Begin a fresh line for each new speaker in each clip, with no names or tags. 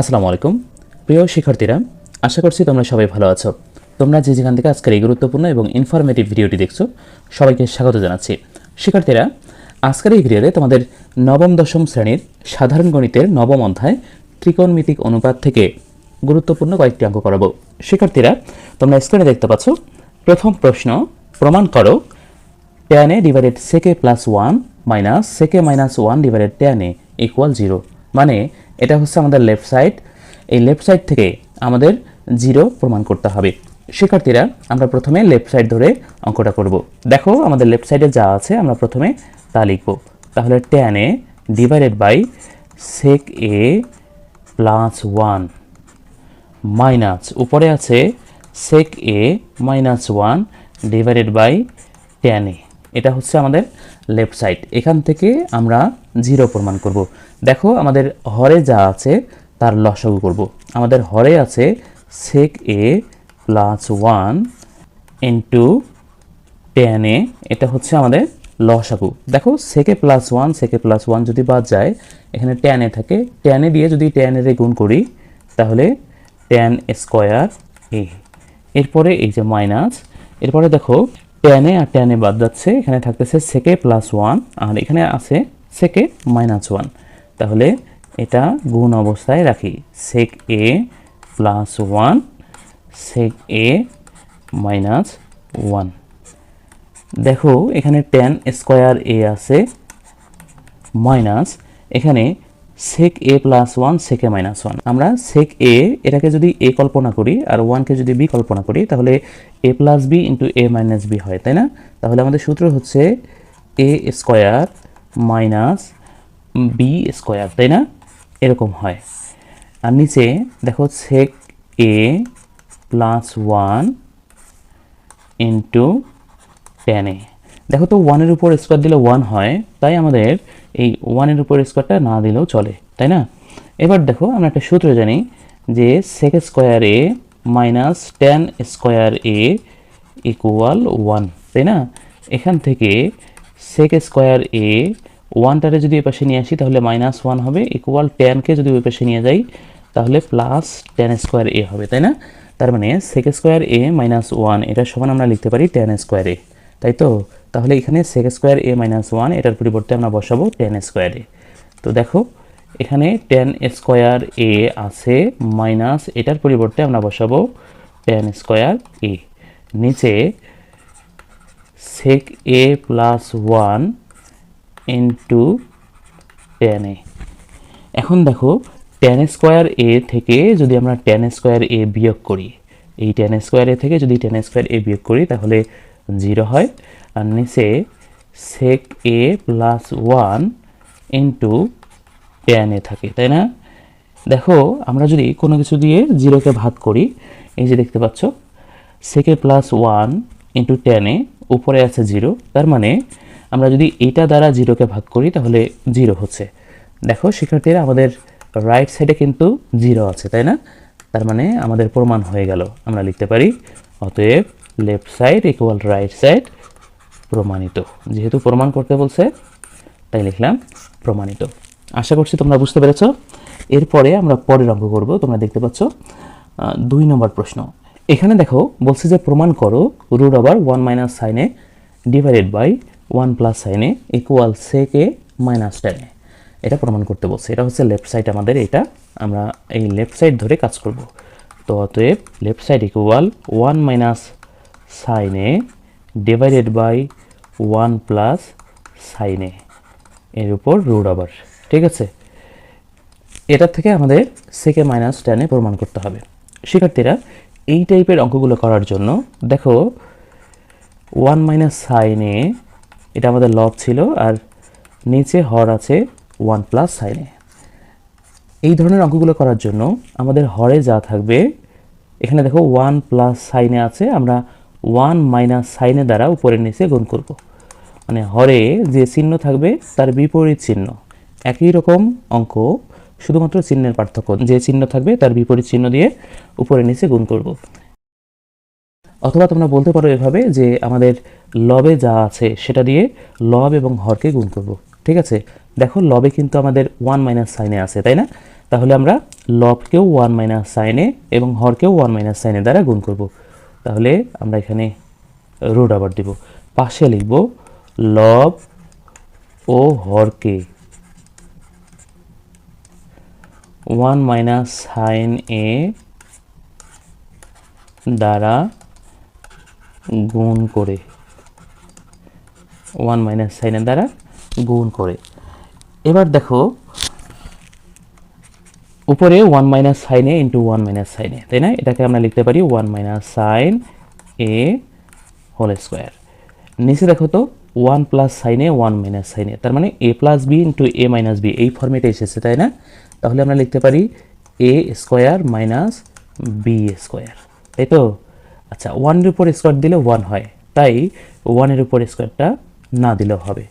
আসসালামু আলাইকুম। প্রিয় শিক্ষার্থীরা, আশা করছি তোমরা সবাই ভালো আছো। তোমরা যে যেখান থেকে আজকের এই গুরুত্বপূর্ণ এবং ইনফরমেটিভ ভিডিওটি দেখছ, সবাইকে স্বাগত জানাচ্ছি। শিক্ষার্থীরা, আজকের এই ভিডিওতে তোমাদের নবম, দশম শ্রেণির সাধারণ গণিতের নবম অধ্যায় ত্রিকোণমিতিক অনুপাত থেকে গুরুত্বপূর্ণ কয়েকটি অঙ্ক করাবো। শিক্ষার্থীরা, তোমরা স্ক্রিনে দেখতে পাচ্ছ, প্রথম প্রশ্ন, প্রমাণ করো A divided sec A plus one minus sec A minus one divided A equal zero মানে এটা হচ্ছে আমাদের লেফট সাইড এই লেফট সাইড থেকে আমাদের জিরো প্রমাণ করতে হবে। শিক্ষার্থীরা, আমরা প্রথমে লেফট সাইড ধরে অঙ্কটা করব। দেখো, আমাদের লেফট সাইডে যা আছে, আমরা প্রথমে তা লিখব। তাহলে tan A divided by sec A plus one minus উপরে আছে sec A minus one divided by tan A. এটা হচ্ছে আমাদের লেফট সাইড। এখান থেকে আমরা জিরো প্রমাণ করব। দেখো, আমাদের হরে যা আছে তার লসাগু করব। আমাদের হরে আছে sec A plus one into tan A এটা হচ্ছে আমাদের লসাগু। দেখো sec A plus one sec A plus one যদি বাদ যায়, এখানে টেন এ থাকে। টেন এ দিয়ে যদি টেন এর গুণ করি, তাহলে টেন স্কোয়ার এ এরপরে এই যে মাইনাস এরপরে দেখো টেনে আর টেনে বাদ যাচ্ছে। এখানে থাকতেছে সেকে প্লাস ওয়ান আর এখানে আছে সেকে মাইনাস ওয়ান তাহলে এটা গুণ অবস্থায় রাখি। Sec A plus one sec A minus one দেখো, এখানে টেন স্কোয়ার এ আছে মাইনাস এখানে sec A plus one sec A minus one আমরা সেক এ এটাকে যদি এ কল্পনা করি আর ওয়ানকে যদি বি কল্পনা করি, তাহলে A plus B into A minus B হয়, তাই না? তাহলে আমাদের সূত্র হচ্ছে A square minus B square তাই না? এরকম হয়। আর নিচে দেখো sec A plus one into tan A দেখো তো ওয়ানের উপর স্কোয়ার দিলে ওয়ান হয়, তাই আমাদের এই ওয়ানের উপর স্কোয়ারটা না দিলেও চলে, তাই না? এবার দেখো আমরা একটা সূত্র জানি যে sec square A minus tan square A equal one তাই না? এখান থেকে সেক স্কোয়ার এ ওয়ানটারে যদি ওই পাশে নিয়ে আসি, তাহলে মাইনাস ওয়ান হবে ইকুয়াল টেনকে যদি ওই পাশে নিয়ে যাই, তাহলে প্লাস টেন স্কোয়ার এ হবে, তাই না? তার মানে sec square A minus one এটা সমান আমরা লিখতে পারি টেন স্কোয়ার এ তাই তো? তাহলে এখানে sec square A minus one এটার পরিবর্তে আমরা বসাবো টেন স্কোয়ার এ তো দেখো, এখানে টেন স্কোয়ার এ আছে মাইনাস এটার পরিবর্তে আমরা বসাবো টেন স্কোয়ার এ নিচে sec A plus one into tan A এখন দেখো টেন স্কোয়ার এ থেকে যদি আমরা টেন স্কোয়ার এ বিয়োগ করি, এই টেন স্কোয়ার এ থেকে যদি টেন স্কোয়ার এ বিয়োগ করি, তাহলে জিরো হয়। আর নিচে sec A plus one into tan A থাকে, তাই না? দেখো, আমরা যদি কোনো কিছু দিয়ে জিরোকে ভাগ করি, এই যে দেখতে পাচ্ছ সেকে প্লাস ওয়ান ইন্টু টেনে উপরে আছে জিরো তার মানে আমরা যদি এটা দ্বারা জিরোকে ভাগ করি, তাহলে জিরো হচ্ছে। দেখো, শিক্ষার্থীরা আমাদের রাইট সাইডে কিন্তু জিরো আছে, তাই না? তার মানে আমাদের প্রমাণ হয়ে গেল, আমরা লিখতে পারি, অতএব left side equal right side প্রমাণিত। যেহেতু প্রমাণ করতে বলছে, তাই লিখলাম প্রমাণিত। আশা করছি তোমরা বুঝতে পেরেছ। এরপরে আমরা পরের অঙ্ক করব। তোমরা দেখতে পাচ্ছ দুই নম্বর প্রশ্ন। এখানে দেখো, বলছে যে প্রমাণ করো root over one minus sine A divided by one plus sine A equal sec A minus tan A এটা প্রমাণ করতে বলছে। এটা হচ্ছে লেফট সাইড আমাদের, এটা আমরা এই লেফট সাইড ধরে কাজ করব। তো অতএব left side equal one minus sine A divided by one plus sine A এর উপর রুট ওভার ঠিক আছে? এটা থেকে আমাদের সেকে মাইনাস টেনে প্রমাণ করতে হবে। শিক্ষার্থীরা, এই টাইপের অঙ্কগুলো করার জন্য দেখো ওয়ান মাইনাস সাইনে এটা আমাদের লব ছিল, আর নিচে হর আছে ওয়ান প্লাস সাইনে এই ধরনের অঙ্কগুলো করার জন্য আমাদের হরে যা থাকবে, এখানে দেখো ওয়ান প্লাস সাইনে আছে, আমরা ওয়ান মাইনাস সাইনে দ্বারা উপরের নিচে গুণ করব। মানে হরে যে চিহ্ন থাকবে, তার বিপরীত চিহ্ন। একই রকম অঙ্ক, শুধুমাত্র চিহ্নের পার্থক্য। যে চিহ্ন থাকবে, তার বিপরীত চিহ্ন দিয়ে উপরে নিচে গুণ করব। অথবা তোমরা বলতে পারো এভাবে যে আমাদের লবে যা আছে, সেটা দিয়ে লব এবং হরকে গুণ করব। ঠিক আছে? দেখো, লবে কিন্তু আমাদের ওয়ান মাইনাস সাইনে আছে, তাই না? তাহলে আমরা লবকেও ওয়ান মাইনাস সাইনে এবং হরকেও ওয়ান মাইনাস সাইনে দ্বারা গুণ করব। তাহলে আমরা এখানে রুট আবার দিব। পাশে লিখব লব ও হরকে ওয়ান মাইনাস সাইন এ দ্বারা গুণ করে। ওয়ান মাইনাস সাইনের দ্বারা গুণ করে। এবার দেখো উপরে one minus sine A into one minus sine A তাই না? এটাকে আমরা লিখতে পারি one minus sine A whole square নিচে দেখো তো one plus sine A one minus sine A তার মানে A plus B into A minus B এই ফর্মেটে এসেছে, তাই না? তাহলে আমরা লিখতে পারি A square minus B square তাই তো? আচ্ছা ওয়ানের উপর স্কোয়ার দিলে ওয়ান হয়, তাই ওয়ানের উপর স্কোয়ারটা না দিলেও হবে।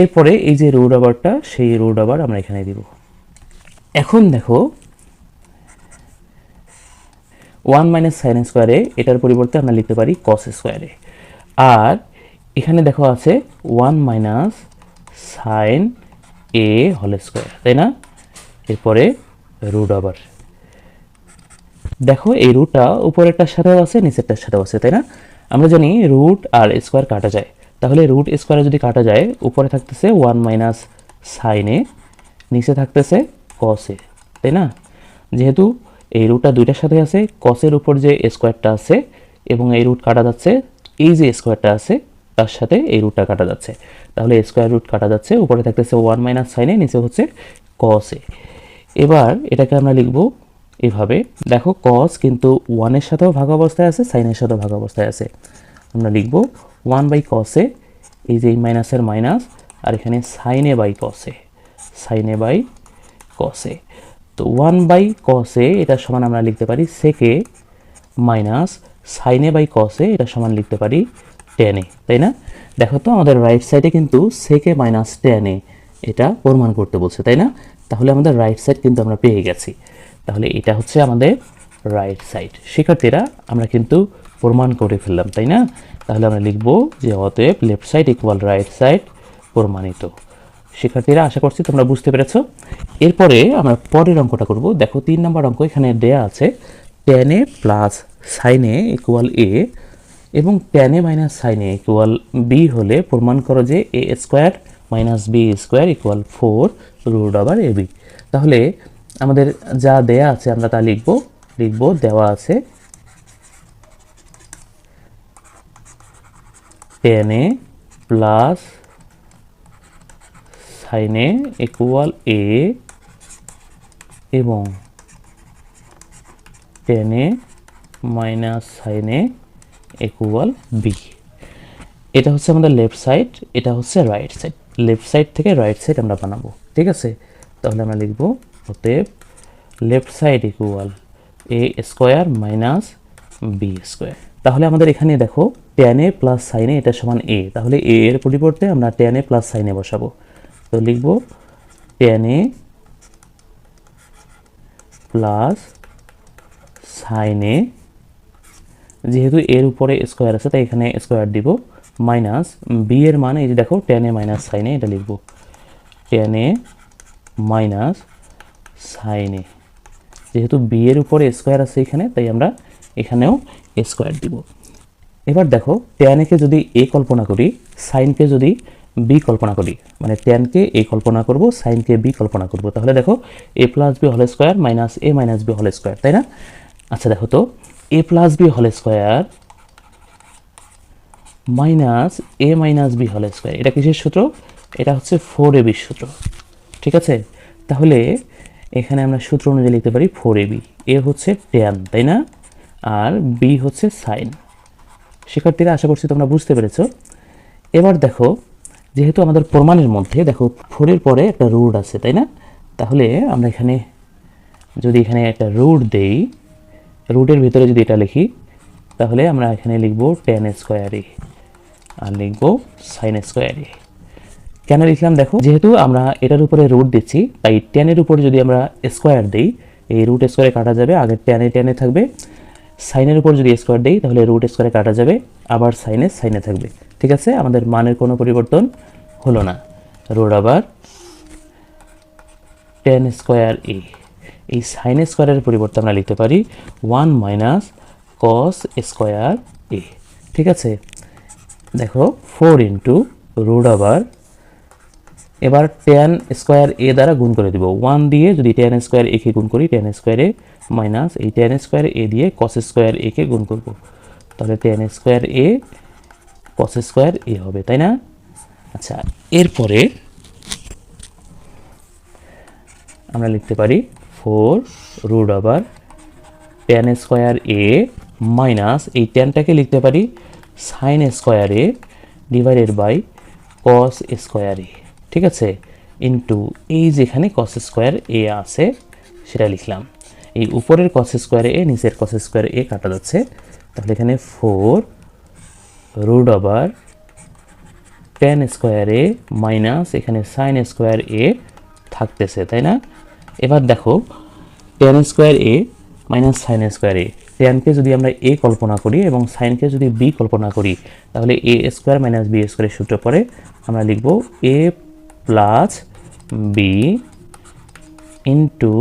এরপরে এই যে রুট আবারটা সেই রুট আবার আমরা এখানে দিব। এখন দেখো ওয়ান মাইনাস সাইন স্কোয়ারে এটার পরিবর্তে আমরা লিখতে পারি কস স্কোয়ারে আর এখানে দেখো আছে ওয়ান মাইনাস সাইন এ হল স্কোয়ার তাই না? এরপরে রুট আবার দেখো এই রুটটা উপরেরটার সাথেও আছে, নিচেরটার সাথেও আছে, তাই না? আমরা জানি রুট আর স্কোয়ার কাটা যায়। তাহলে রুট স্কোয়ারে যদি কাটা যায়, উপরে থাকতেছে ওয়ান মাইনাস সাইনে নিচে থাকতেছে কসে তাই না? যেহেতু এই রুটটা দুইটার সাথে আছে কসের উপর যে স্কোয়ারটা আছে এবং এই রুট কাটা যাচ্ছে, এই যে স্কোয়ারটা আছে, তার সাথে এই রুটটা কাটা যাচ্ছে। তাহলে স্কোয়ার রুট কাটা যাচ্ছে, উপরে থাকতেছে ওয়ান মাইনাস সাইনে নিচে হচ্ছে কসে এবার এটাকে আমরা লিখব এভাবে। দেখো কস কিন্তু ওয়ানের সাথেও ভাগ অবস্থায় আছে সাইনের সাথেও ভাগ অবস্থায় আছে। আমরা লিখব ওয়ান বাই কসে এই যে এই মাইনাসের মাইনাস আর এখানে সাইনে বাই কসে সাইনে বাই কসে তো ওয়ান বাই কসে এটা সমান আমরা লিখতে পারি সেকে মাইনাস সাইনে বাই কসে এটা সমান লিখতে পারি টেনে তাই না? দেখো তো আমাদের রাইট সাইডে কিন্তু সেকে মাইনাস টেনে এটা প্রমাণ করতে বলছে, তাই না? তাহলে আমাদের রাইট সাইড কিন্তু আমরা পেয়ে গেছি। তাহলে এটা হচ্ছে আমাদের রাইট সাইড শিক্ষার্থীরা, আমরা কিন্তু প্রমাণ করে ফেললাম, তাই না? তাহলে আমরা লিখব যে অতএব left side equal right side প্রমাণিত। শিক্ষার্থীরা, আশা করছি তোমরা বুঝতে পেরেছ। এরপরে আমরা পরের অঙ্কটা করব। দেখো, তিন নম্বর অঙ্ক এখানে দেয়া আছে tan A plus sine A equal A এবং tan A minus sine A equal B হলে প্রমাণ করো যে A square minus B square equal four root over A B তাহলে আমাদের যা দেয়া আছে আমরা তা লিখব। লিখব, দেওয়া আছে tan A plus sine A equal A এবং টেনে মাইনাস সাইনে ইকুয়াল বি এটা হচ্ছে আমাদের লেফট সাইড এটা হচ্ছে রাইট সাইড লেফট সাইড থেকে রাইট সাইড আমরা বানাবো, ঠিক আছে? তাহলে আমরা লিখব, অতএব left side equal A square minus B square তাহলে আমাদের এখানে দেখো টেন এ প্লাস সাইনে এটা সমান এ তাহলে এ এর পরিবর্তে আমরা টেন এ প্লাস সাইনে বসাবো। তো লিখব টেন এ প্লাস সাইনে যেহেতু এর উপরে স্কোয়ার আছে, তাই এখানে স্কোয়ার দিব মাইনাস বি এর মানে এই যে দেখো টেন এ মাইনাস সাইনে এটা লিখব। টেন এ মাইনাস সাইনে যেহেতু বি এর উপরে স্কোয়ার আছে এখানে, তাই আমরা এখানেও স্কোয়ার দিব। এবার দেখো টেনকে যদি এ কল্পনা করি সাইনকে যদি বি কল্পনা করি। মানে টেনকে এ কল্পনা করব সাইনকে বি কল্পনা করব। তাহলে দেখো, A plus B whole square minus A minus B whole square তাই না? আচ্ছা দেখো তো A plus B whole square minus A minus B whole square এটা কিসের সূত্র? এটা হচ্ছে ফোর এ বির সূত্র, ঠিক আছে? তাহলে এখানে আমরা সূত্র অনুযায়ী লিখতে পারি ফোর এ বি এ হচ্ছে টেন তাই না? আর বি হচ্ছে সাইন শিক্ষার্থীরা, আশা করছি তোমরা বুঝতে পেরেছ। এবার দেখো যেহেতু আমাদের প্রমাণের মধ্যে, দেখো ফোরের পরে একটা রুট আছে, তাই না? তাহলে আমরা এখানে যদি এখানে একটা রুট দেই রুটের ভিতরে যদি এটা লিখি, তাহলে আমরা এখানে লিখব টেন স্কোয়ারে আর লিখব সাইন স্কোয়ারে কেন লিখলাম? দেখো, যেহেতু আমরা এটার উপরে রুট দিচ্ছি, তাই টেনের উপরে যদি আমরা স্কোয়ার দিই, এই রুট স্কোয়ারে কাটা যাবে, আগে টেনে টেনে থাকবে। সাইনের উপর যদি স্কোয়ার দিই, তাহলে রুট স্কোয়ারে কাটা যাবে, আবার সাইনে সাইনে থাকবে। ঠিক আছে? আমাদের মানের কোনো পরিবর্তন হলো না। রোড আবার টেন স্কোয়ার এ এই সাইন স্কোয়ারের পরিবর্তে আমরা লিখতে পারি one minus cos square A ঠিক আছে? দেখো ফোর ইন্টু রুট আবার এবার টেন স্কোয়ার এ দ্বারা গুণ করে দিব। ওয়ান দিয়ে যদি টেন স্কোয়ার এ কে গুণ করি টেন স্কোয়ারে মাইনাস এই টেন স্কোয়ার এ দিয়ে কস স্কোয়ার এ কে গুণ করব। তাহলে tan square A cos square A হবে, তাই না? আচ্ছা এরপরে আমরা লিখতে পারি ফোর রুট আবার টেন স্কোয়ার এ মাইনাস এই টেনটাকে লিখতে পারি sine square A divided by cos square A ঠিক আছে? ইন্টু এই যেখানে কস স্কোয়ার এ আছে, সেটা লিখলাম। এই উপরের কস স্কোয়ার এ নিচের কস স্কোয়ার এ কাটা যাচ্ছে। তাহলে এখানে ফোর রুট আবার টেন স্কোয়ার এ মাইনাস এখানে সাইন স্কোয়ার এ থাকতেছে, তাই না? এবার দেখো tan square A minus sine square A টেনকে যদি আমরা এ কল্পনা করি এবং সাইনকে যদি বি কল্পনা করি, তাহলে এ স্কোয়ার মাইনাস বি স্কোয়ারের সূত্র পরে আমরা লিখব A plus B into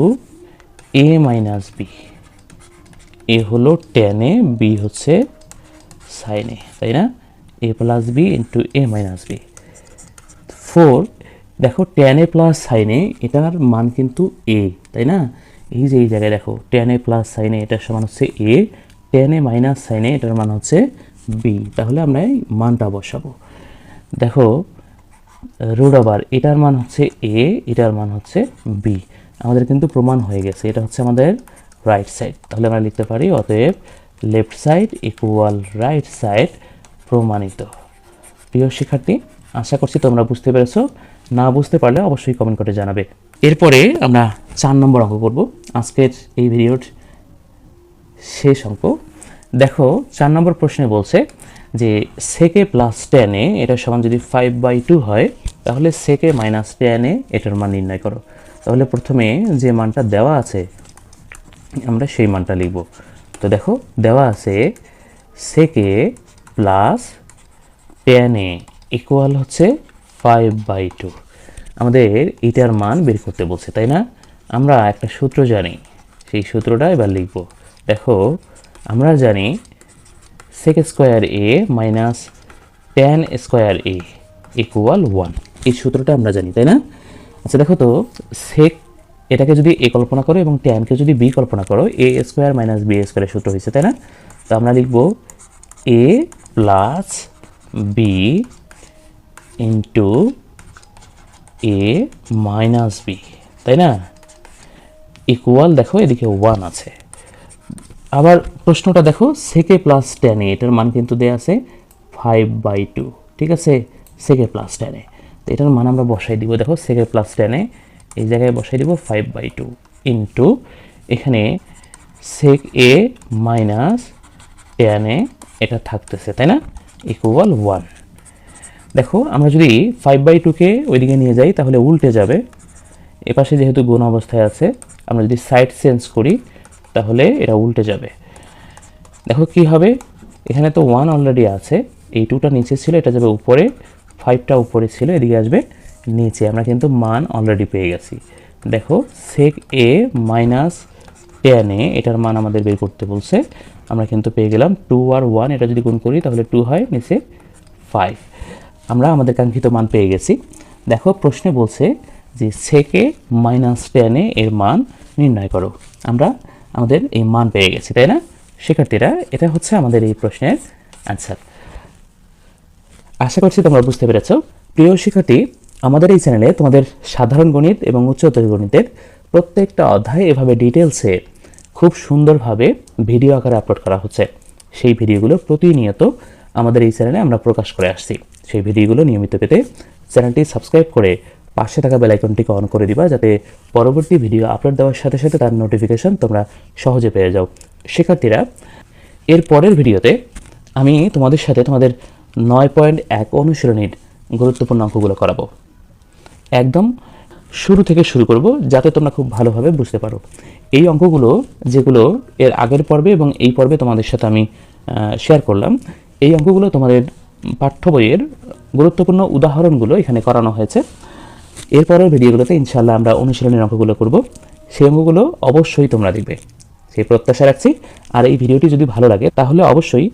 A minus B A হলো টেনে বি হচ্ছে সাইনে তাই না? A plus B into A minus B four দেখো tan A plus sine A এটার মান কিন্তু এ তাই না? এই যে এই জায়গায় দেখো টেন এ প্লাস সাইনে এটার সমান হচ্ছে এ টেন এ মাইনাস সাইনে এটার মান হচ্ছে বি তাহলে আমরা এই মানটা বসাবো। দেখো রুট আবার এটার মান হচ্ছে এ এটার মান হচ্ছে বি আমাদের কিন্তু প্রমাণ হয়ে গেছে, এটা হচ্ছে আমাদের রাইট সাইড তাহলে আমরা লিখতে পারি, অতএব left side equal right side প্রমাণিত। প্রিয় শিক্ষার্থী, আশা করছি তোমরা বুঝতে পেরেছ। না বুঝতে পারলে অবশ্যই কমেন্ট করে জানাবে। এরপরে আমরা চার নম্বর অঙ্ক করব। আজকের এই ভিডিওর শেষ অঙ্ক। দেখো, চার নম্বর প্রশ্নে বলছে যে সেকে প্লাস টেনে এটার সমান যদি ফাইভ বাই টু হয়, তাহলে সেকে মাইনাস টেনে এটার মান নির্ণয় করো। তাহলে প্রথমে যে মানটা দেওয়া আছে, আমরা সেই মানটা লিখব। তো দেখো, দেওয়া আছে সেকে প্লাস টেনে ইকুয়াল হচ্ছে ফাইভ বাই টু আমাদের এটার মান বের করতে বলছে, তাই না? আমরা একটা সূত্র জানি, সেই সূত্রটা এবার লিখব। দেখো, আমরা জানি sec square A minus tan square A equal one এই সূত্রটা আমরা জানি, তাই না? আচ্ছা দেখো তো সেক এটাকে যদি এ কল্পনা করো এবং ট্যানকে যদি বি কল্পনা করো এ স্কোয়ার মাইনাস বি স্কোয়ারের সূত্র হয়েছে, তাই না? তো আমরা লিখব A plus B into A minus B তাই না? ইকুয়াল দেখো, এদিকে ওয়ান আছে। আবার প্রশ্নটা দেখো সেকে প্লাস টেনে এটার মান কিন্তু দেয়া আছে ফাইভ বাই টু ঠিক আছে? সেকে প্লাস টেনে তো এটার মান আমরা বসাই দিব, দেখো সেকে প্লাস টেনে এই জায়গায় বসাই দিব ফাইভ বাই টু ইন্টু এখানে sec A minus ten A এটা থাকতেছে, তাই না? ইকুয়াল ওয়ান দেখো, আমরা যদি ফাইভ বাই টুকে ওইদিকে নিয়ে যাই, তাহলে উল্টে যাবে। এপাশে যেহেতু গুণ অবস্থায় আছে, আমরা যদি সাইড চেঞ্জ করি, তাহলে এটা উল্টে যাবে। দেখো কি হবে? এখানে তো ওয়ান অলরেডি আছে, এই টুটা নিচে ছিল, এটা যাবে উপরে ফাইভটা উপরে ছিল, এদিকে আসবে। নিচে আমরা কিন্তু মান অলরেডি পেয়ে গেছি। দেখো সেক এ মাইনাস টেন এ এটার মান আমাদের বের করতে বলছে। আমরা কিন্তু পেয়ে গেলাম টু আর ওয়ান এটা যদি গুণ করি তাহলে টু হয় নিচে ফাইভ আমরা আমাদের কাঙ্ক্ষিত মান পেয়ে গেছি। দেখো, প্রশ্নে বলছে যে সেকে মাইনাস টেনে এর মান নির্ণয় করো। আমরা আমাদের এই মান পেয়ে গেছি, তাই না? শিক্ষার্থীরা, এটা হচ্ছে আমাদের এই প্রশ্নের অ্যান্সার আশা করছি তোমরা বুঝতে পেরেছ। প্রিয় শিক্ষার্থী আমাদের এই চ্যানেলে তোমাদের সাধারণ গণিত এবং উচ্চতর গণিতের প্রত্যেকটা অধ্যায় এভাবে ডিটেলসে খুব সুন্দরভাবে ভিডিও আকারে আপলোড করা হচ্ছে। সেই ভিডিওগুলো প্রতিনিয়ত আমাদের এই চ্যানেলে আমরা প্রকাশ করে আসছি। সেই ভিডিওগুলো নিয়মিত পেতে চ্যানেলটি সাবস্ক্রাইব করে পাশে থাকা বেল আইকনটিকে অন করে দিবা যাতে পরবর্তী ভিডিও আপলোড দেওয়ার সাথে সাথে তার নোটিফিকেশন তোমরা সহজে পেয়ে যাও। শিক্ষার্থীরা, এর পরের ভিডিওতে আমি তোমাদের সাথে তোমাদের নয় পয়েন্ট এক অনুশীলনীর গুরুত্বপূর্ণ অঙ্কগুলো করাবো। একদম শুরু থেকে শুরু করব যাতে তোমরা খুব ভালোভাবে বুঝতে পারো। এই অঙ্কগুলো যেগুলো এর আগের পর্বে এবং এই পর্বে তোমাদের সাথে আমি শেয়ার করলাম, এই অঙ্কগুলো তোমাদের পাঠ্য বইয়ের গুরুত্বপূর্ণ উদাহরণগুলো এখানে করানো হয়েছে। এরপরের ভিডিওগুলোতে ইনশাল্লাহ আমরা অনুশীলনের অঙ্কগুলো করব। সেই অঙ্কগুলো অবশ্যই তোমরা দেখবে। সেই প্রত্যাশা রাখছি। আর এই ভিডিওটি যদি ভালো লাগে, তাহলে অবশ্যই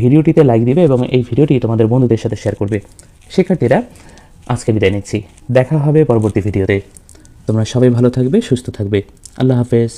ভিডিওটিতে লাইক দিবে এবং এই ভিডিওটি তোমাদের বন্ধুদের সাথে শেয়ার করবে। শিক্ষার্থীরা আজকে বিদায় নিচ্ছি। দেখা হবে পরবর্তী ভিডিওতে। তোমরা সবাই ভালো থাকবে, সুস্থ থাকবে। আল্লাহ হাফেজ।